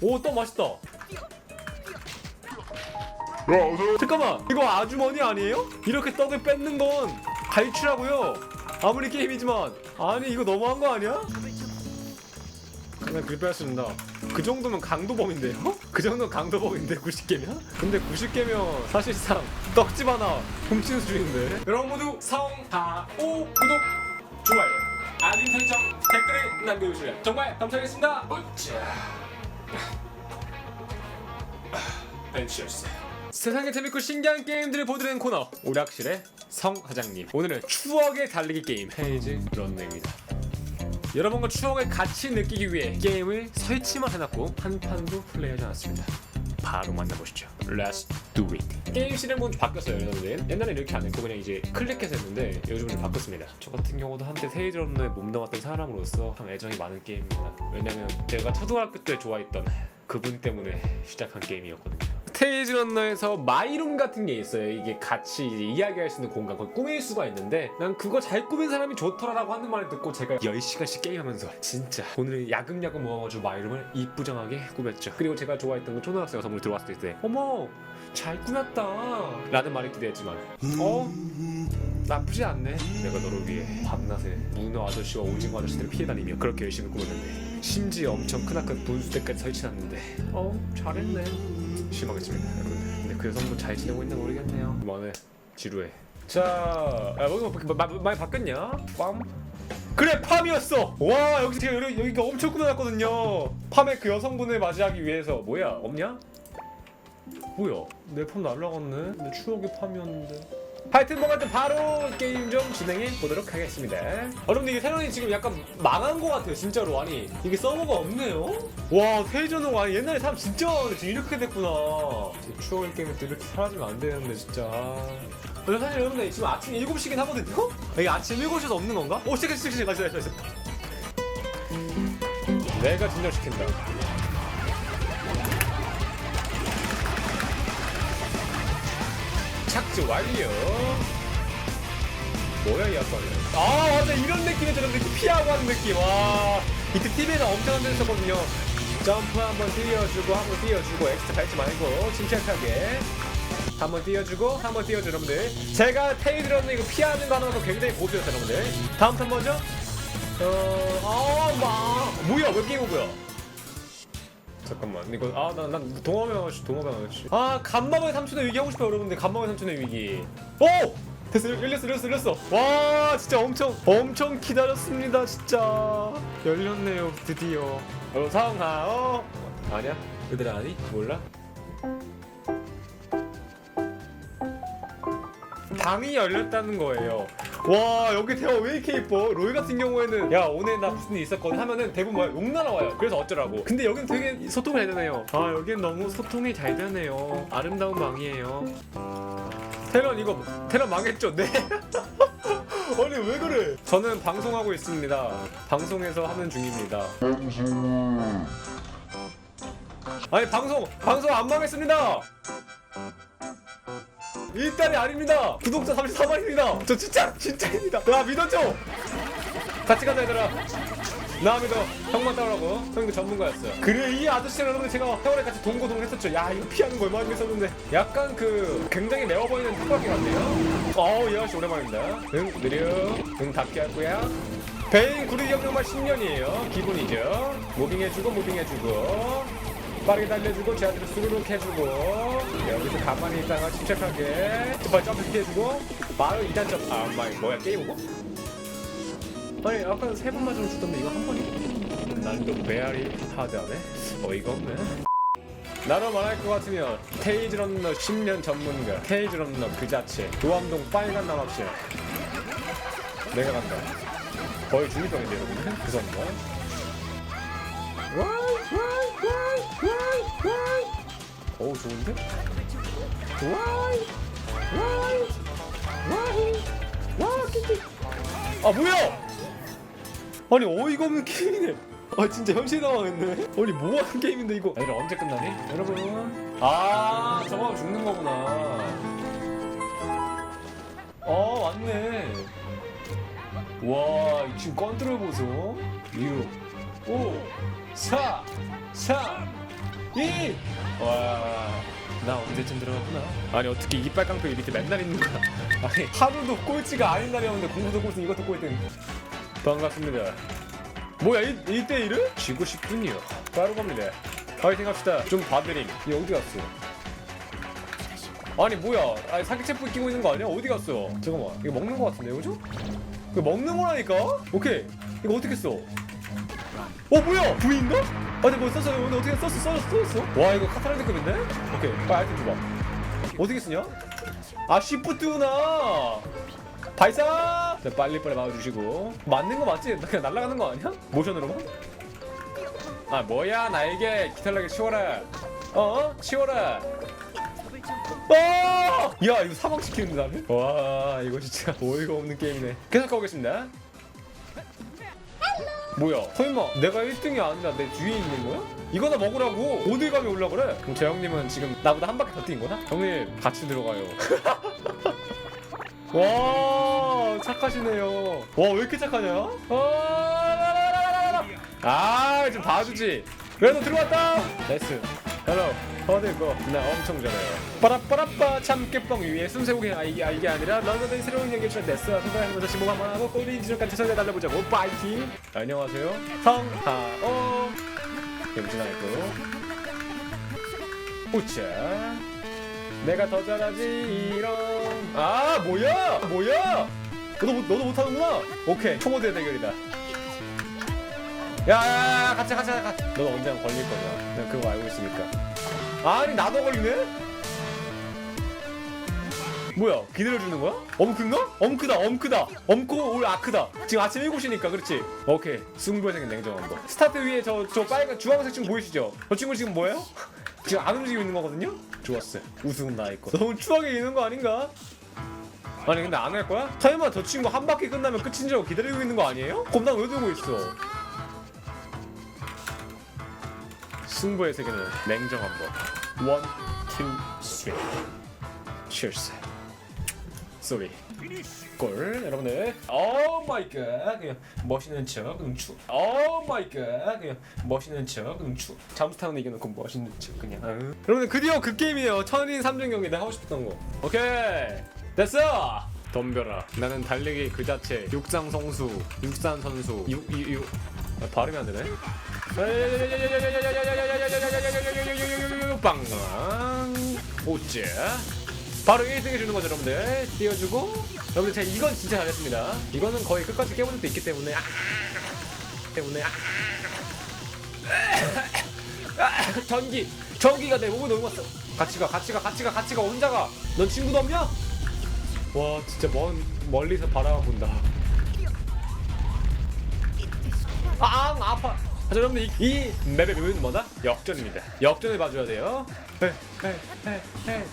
오떡 맛있다. 잠깐만 이거 아주머니 아니에요? 이렇게 떡을 뺏는 건 갈취라고요 아무리 게임이지만 아니 이거 너무한 거 아니야? 그냥 그리 뺏었습니다 그 정도면 강도범인데요? 그 정도면 강도범인데 90개면? 근데 90개면 사실상 떡집 하나 훔치는 수준인데 여러분 모두 성하오 구독 좋아요 알림 설정 댓글을 남겨주시면 정말 감사하겠습니다 벤치였어요. 세상에 재밌고 신기한 게임들을 보드는 코너 오락실의 성 사장님. 오늘은 추억의 달리기 게임. 페이지 런너입니다. 여러분과 추억을 같이 느끼기 위해 게임을 설치만 해놨고 한 판도 플레이하지 않았습니다 바로 만나보시죠. Let's do it. 게임 실행은 바뀌었어요 여러분들. 옛날에 이렇게 안 했고 그냥 이제 클릭해서 했는데 요즘은 좀 바꿨습니다. 저 같은 경우도 한때 세이즈 런너에 몸담았던 사람으로서 참 애정이 많은 게임입니다. 왜냐면 제가 초등학교 때 좋아했던 그분 때문에 시작한 게임이었거든요. 스 테이지 런너에서 마이룸 같은 게 있어요. 이게 같이 이야기할 수 있는 공간, 그걸 꾸밀 수가 있는데 난 그거 잘 꾸민 사람이 좋더라라고 하는 말을 듣고 제가 10시간씩 게임하면서 진짜 오늘 야금야금 모아가지고 마이룸을 이쁘장하게 꾸몄죠. 그리고 제가 좋아했던 그 초등학생 여성분이 들어왔을 때 어머 잘 꾸몄다 라는 말이 기대했지만 어? 나쁘지 않네 내가 너를 위해 밤낮에 문어 아저씨와 오징어 아저씨들을 피해 다니며 그렇게 열심히 꾸몄는데 심지어 엄청 크나큰 분수대까지 설치했는데 어? 잘했네 실망했습니다 여러분들. 근데 그 여성분 잘 지내고 있나 모르겠네요. 그만해 지루해. 자 야, 여기 뭐, 마, 마, 많이 바뀌었냐? 빰. 그래 팜이었어! 와 여기 제가 여기, 여기가 엄청 꾸며놨거든요. 팜의 그 여성분을 맞이하기 위해서. 뭐야 없냐? 뭐야? 내 팜 날라갔네. 내 추억의 팜이었는데 하여튼 뭐 하여튼 바로 게임 좀 진행해 보도록 하겠습니다. 여러분들 이게 새로운 지금 약간 망한 것 같아요 진짜로. 아니 이게 서버가 없네요? 와 페이저는 아니 옛날에 사람 진짜 지금 이렇게 됐구나. 제 추억의 게임이 또 이렇게 사라지면 안 되는데 진짜. 근데 사실 여러분들 지금 아침 7시긴 하거든요? 이게 아침 7시에서 없는 건가? 오 시간 시간 시간 시간 시간 내가 진정시킨다 착지 완료. 뭐야 이 아빠는? 아 맞아 이런 느낌이 저런 느낌 피하고 하는 느낌. 와 이때 TV에서 엄청 흔들었거든요. 점프 한번 띄워주고 한번 띄워주고 엑스 밟지 말고 침착하게. 한번 띄워주고 한번 띄워줘 여러분들. 제가 테이드러는 이거 피하는 거 하나도 굉장히 고수였어요 여러분들. 다음 턴 뭐죠? 어, 아, 막 뭐야 왜 게임 오고야? 잠깐만. 이거 아난 난 동화면 아저씨 동화면 아저씨. 아 간마의 삼촌의 위기 하고 싶어요 여러분들. 간마의 삼촌의 위기. 오! 됐어 열렸어 열렸어 열렸어. 와 진짜 엄청 엄청 기다렸습니다 진짜. 열렸네요 드디어. 여러분 상하어? 아니야? 그들 아니? 몰라? 방이 열렸다는 거예요. 와 여기 대화 왜 이렇게 이뻐? 로이 같은 경우에는 야 오늘 나 무슨 일 있었거든 하면은 대부분 뭐야 욕 날아와요. 그래서 어쩌라고. 근데 여긴 되게 소통이 잘 되네요. 아 여긴 너무 소통이 잘 되네요. 아름다운 방이에요. 테런 이거 테런 망했죠? 네. 아니 왜 그래? 저는 방송하고 있습니다. 방송에서 하는 중입니다. 아니 방송 방송 안 망했습니다. 일단이 아닙니다. 구독자 34만입니다. 저 진짜 진짜입니다. 야 믿었죠? 같이 가자 얘들아. 나 믿어. 형만 따라고. 형도 전문가였어요. 그래 이 아저씨랑 여러분 제가 형이랑 같이 동고동 했었죠. 야 이거 피하는 거 얼마나 재밌었는데. 약간 그 굉장히 매워 보이는 뚜껑이 같네요. 어우 이 아저씨 오랜만입니다. 응 느려. 응 닫게 할 거야. 베인 구리 경력만 10년이에요. 기본이죠. 무빙해주고 무빙해주고. 빠르게 달려주고 제아들을 수르륵 해주고 여기서 가만히 있다가 침착하게 발 점프 해주고 바로 2단 점. 아, 마이 뭐야 게임 오고? 아니 아까 세 번만 좀 주던데 이거 한 번이 난또 베아리 하드하네. 어이가 없네. 나로 말할 것 같으면 테이즈 런너 10년 전문가 테이즈 런너 그 자체 도암동 빨간 남학실. 내가 간다. 거의 중이병인데 여러분. 죄송합 오 좋은데? 와이! 와이! 와이! 와 끼끼 아 뭐야! 아니 어이가 없는 게임이네. 아 진짜 현실 당황했네. 아니 뭐하는 게임인데 이거? 얘들 언제 끝나니? 여러분. 아 저거 죽는 거구나. 어 왔네. 와 지금 컨트롤 보소. 유5 4 3 2 와. 나 언제쯤 들어갔구나. 아니 어떻게 이빨 깡패 밑에 맨날 있는 거야? 아니 하루도 꼴찌가 아닌 날이었는데 공부도 꼴등 이것도 꼴등. 반갑습니다. 뭐야 1, 1대1을? 지고 싶군요. 바로 갑니다. 파이팅 합시다. 좀 봐드림. 얘 어디 갔어? 아니 뭐야? 아니 사기체프 끼고 있는 거 아니야? 어디 갔어? 잠깐만 이거 먹는 거 같은데 그죠? 이거 먹는 거라니까? 오케이 이거 어떻게 써? 어 뭐야? V인가? 아 근데 뭐 썼어? 근데 어떻게 썼어? 썼어? 썼어? 와 이거 카타라드급인데? 오케이 빨리 아이템 줘봐 어떻게 쓰냐? 아 시프트구나 발사! 자 빨리 빨리 막아주시고 맞는 거 맞지? 그냥 날아가는 거 아니야? 모션으로만? 아 뭐야 날개 기탈나게 치워라 어? 치워라 어! 야 이거 사망시키는데 나를? 와 이거 진짜 어이가 없는 게임이네 계속 가보겠습니다 뭐야? 설마 내가 1등이 아니라 내 뒤에 있는 거야? 이거나 먹으라고. 어딜 감이 올라 그래? 그럼 재영님은 지금 나보다 한 바퀴 더 뛴 거다? 형님 같이 들어가요. 와 착하시네요. 와 왜 이렇게 착하냐? 아좀 봐주지. 그래도 들어왔다. 나이스 헬로 어디 있고 나 엄청 잘해요. 빠라빠라빠 참깨뻥 위에 숨세우기 아 이게, 아, 이게 아니라 런던의 새로운 연기 출 됐어. 선사하면서 지목 한번 하고 꼬리 인지전까지 설레 달려보자고. 파이팅! 안녕하세요. 성하오. 김진아이고. 우차. 내가 더 잘하지 이런. 아 뭐야? 뭐야? 너도 못- 너도 못하는구나. 오케이. 초모대 대결이다 야야야 같이 같이 같이 넌 언제나 걸릴 거야 내가 그거 알고 있으니까 아니 나도 걸리네 뭐야 기다려주는 거야? 엄크인가? 엄크다 엄크다 엄크 올 아크다 지금 아침 7시니까 그렇지 오케이 승부에 생긴 냉정한 거 스타트 위에 저, 저 빨간 주황색 친구 보이시죠? 저 친구 지금 뭐예요? 지금 안 움직이고 있는 거거든요? 좋았어 우승은 나의 거 너무 추하게 있는 거 아닌가? 아니 근데 안 할 거야? 설마 저 친구 한 바퀴 끝나면 끝인 줄 알고 기다리고 있는 거 아니에요? 난왜 들고 있어? 승부의 세계는 냉정한 법. 원, 투, 쓰리. Cheers. 쏘리. 골. 여러분들. 오 마이 갓 그냥 멋있는 척 응추 오 마이 갓 그냥 멋있는 척 응추 잠수 타는 이겨놓고 멋있는 척 그냥. 응. 여러분들 드디어 그 게임이에요. 천인 3중 경기 내가 하고 싶었던 거. 오케이. 됐어. 덤벼라. 나는 달리기 그 자체. 육상 성수 육산 선수. 육유 아, 발음이 안 되네 빵 오째. 바로 1등 해 주는 거죠 여러분들. 띄워주고. 여러분들 제가 이건 진짜 잘했습니다. 이거는 거의 끝까지 깨볼 수도 있기 때문에. 아, 때문에. 아, 아, 전기. 전기가 내 몸을 넘었어. 같이 가 같이 가 같이 가 같이 가. 혼자 가넌 친구도 없냐? 와 진짜 먼 멀리서 바라본다. 아 아파 자, 여러분들 이, 이 맵의 묘미는 뭐다? 역전입니다 역전을 봐줘야 돼요 헤, 헤, 헤, 헤.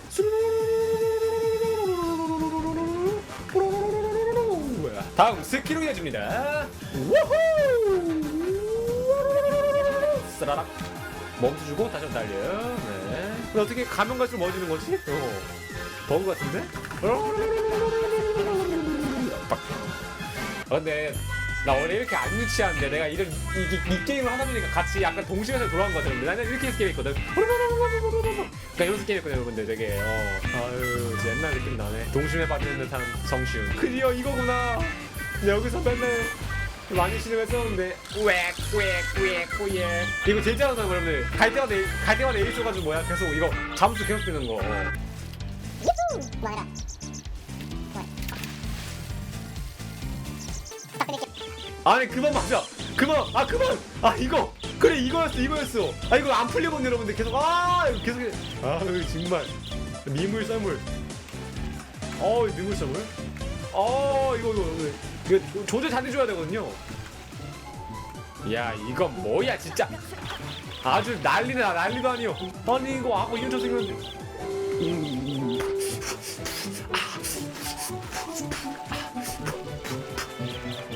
뭐야. 다음 스킬로 이어집니다 쓰라락 멈춰주고 다시 한번 달려 네. 근데 어떻게 가면 갈수록 멀어지는 거지? 어. 버그 같은데? 빡. 아, 근데 나 원래 이렇게 안 유치한데 내가 이런 이, 이, 이 게임을 하다 보니까 같이 약간 동심에서 돌아온 것 같은데 나는 이렇게 게임 했거든. 그러니까 이런 게임 했거든 여러분들. 되게 어 아유 이제 옛날 느낌 나네. 동심에 빠지는 듯한 성시운 드디어 이거구나. 여기서 맨날 많이 신음했었는데 꽥꽥꽥꽥 이거 제일 잘하는 거 여러분들 갈 때마다 갈 때마다 에이 써가지고 뭐야? 계속 이거 잠수 계속 뜨는 거. 어. 뭐라 아니 그만 맞아. 그만. 아 그만. 아 이거. 그래 이거였어 이거였어. 아 이거 안 풀리거든 여러분들 계속 아 계속 아유 정말. 미물 썰물. 어우 미물 썰물? 어 이거 이거 이거. 이거 조절 잘 해줘야 되거든요. 야 이건 뭐야 진짜. 아주 난리다 난리도 아니요. 아니 이거 하고 이런 저 생겼는데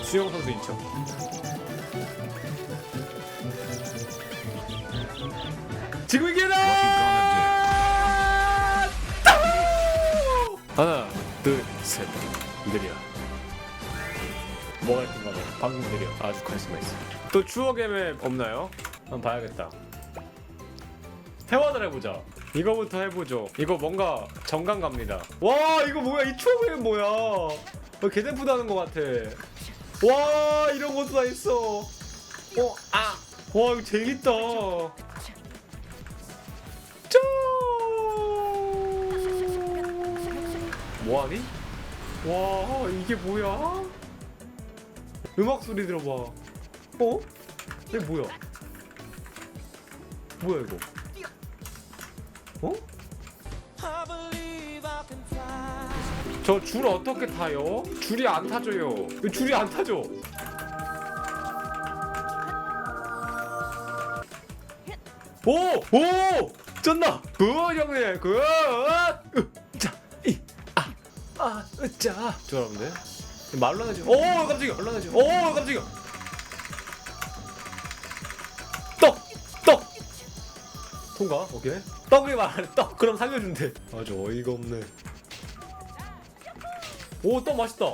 수영 선수 인천. 지금 이기다! 하나 둘 셋. 느려. 뭐가 예쁜가 봐 방금 느려. 아주 카리스마 있어. 또 추억의 맵 없나요? 한번 봐야겠다. 해와들 해보자. 이거부터 해보죠. 이거 뭔가 정감 갑니다. 와 이거 뭐야? 이 추억의 맵 뭐야? 어, 개댄푸드 하는 것 같아 와 이런 것도 다 있어 어, 아. 와 이거 재밌다 짠 뭐하니? 와 이게 뭐야? 음악 소리 들어봐. 어? 이게 뭐야? 뭐야 이거? 어? 저 줄 어떻게 타요? 줄이 안 타줘요. 왜 줄이 안 타줘? 오! 오! 쩐다! 그 형님! 그! 으! 자! 이! 아! 아! 으짜! 저러는데? 말로 하지 오! 깜짝이야! 말로 하지 오! 깜짝이야! 떡! 떡! 통과? 오케이 떡이 말하네 떡! 그럼 살려준대. 아주 어이가 없네. 오! 떡 맛있다.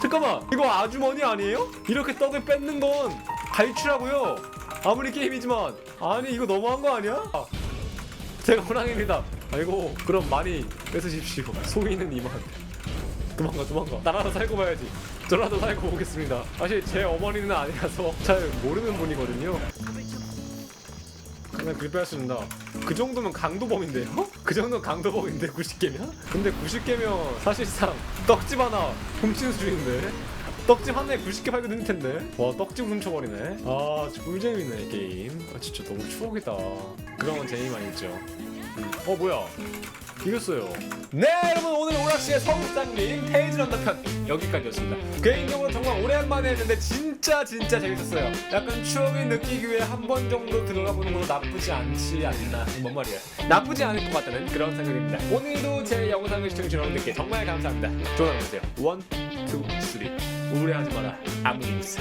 잠깐만 이거 아주머니 아니에요? 이렇게 떡을 뺏는 건 갈취라고요. 아무리 게임이지만. 아니 이거 너무한 거 아니야? 아, 제가 호랑이입니다. 아이고 그럼 많이 뺏으십시오. 소위는 이만. 도망가 도망가. 나라도 살고 봐야지. 저라도 살고 오겠습니다. 사실 제 어머니는 아니라서 잘 모르는 분이거든요 그냥 그렇게 뺐습니다 그 정도면 강도범인데요? 그 정도면 강도범인데 90개면? 근데 90개면 사실상 떡집 하나 훔친 수준인데? 떡집 하나에 90개 팔고 있는 텐데? 와 떡집 훔쳐버리네. 아 꿀잼이네 이 게임. 아 진짜 너무 추억이다. 그런 건 재미만 있죠. 음. 어 뭐야 이겼어요. 네 여러분 오늘 오락실의 성장님 페이지 런더편 여기까지였습니다. 개인적으로 정말 오랜만에 했는데 진짜 진짜 재밌었어요. 약간 추억을 느끼기 위해 한 번 정도 들어가 보는 것도 나쁘지 않지 않나. 뭔 말이야. 나쁘지 않을 것 같다는 그런 생각입니다. 오늘도 제 영상을 시청해주신 여러분들께 정말 감사합니다. 좋은 하루 되세요. 원, 투, 쓰리. 우울해하지 마라. 아무 일 없어